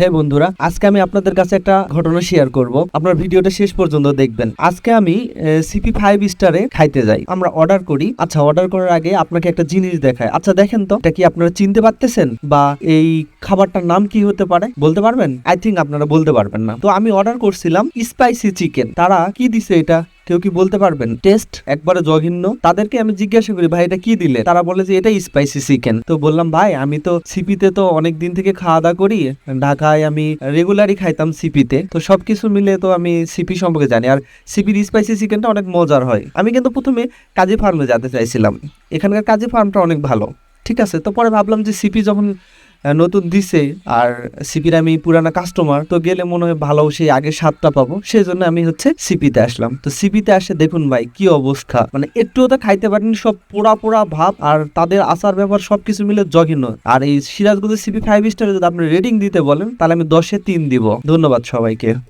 হে বন্ধুরা, আজকে আমি আপনাদের কাছে একটা ঘটনা শেয়ার করব। আপনার ভিডিওটা শেষ পর্যন্ত দেখবেন। আজকে আমি সিপি ফাইভ স্টারে খাইতে যাই। আমরা অর্ডার করি। আচ্ছা অর্ডার করার আগে আপনাকে একটা জিনিস দেখায় আচ্ছা দেখেন তো, এটা কি আপনারা চিনতে পারতেছেন? বা এই খাবারটার নাম কি হতে পারে? বলতে পারবেন? আই থিঙ্ক আপনারা বলতে পারবেন না। তো আমি অর্ডার করছিলাম স্পাইসি চিকেন তারা কি দিছে এটা? কেউ কি বলতে পারবেন? টেস্ট একবারে জঘন্য। তাদেরকে আমি জিজ্ঞাসা করি, ভাই, এটা কি দিলে? তারা বলে যে এটা স্পাইসি চিকেন তো বললাম, ভাই, আমি তো সিপিতে তো অনেক দিন থেকে খাওয়া দাওয়া করি। ঢাকায় আমি রেগুলারই খাইতাম সিপিতে। তো সবকিছু মিলে তো আমি সিপি সম্পর্কে জানি। আর সিপির স্পাইসি চিকেনটা অনেক মজার হয়। আমি কিন্তু প্রথমে কাজী ফার্মে যেতে চাইছিলাম। এখানকার কাজী ফার্মটা অনেক ভালো। ঠিক আছে? তো পরে ভাবলাম যে, সিপি যখন নতুন দিছে আর সিপির আমি পুরানা কাস্টমার তো গেলে মনে হয় ভালো সেই আগে স্বাদটা পাবো। সেই জন্য আমি হচ্ছে সিপিতে আসলাম। তো সিপিতে আসে দেখুন ভাই, কি অবস্থা। মানে একটুও তো খাইতে পারেনি, সব পোড়া পোড়া ভাব আর তাদের আচার ব্যবহার সবকিছু মিলে জঘন্য। আর এই সিরাজগঞ্জের সিপি ফাইভ স্টার যদি আপনি রেটিং দিতে বলেন, তাহলে আমি দশে তিন দিব। ধন্যবাদ সবাইকে।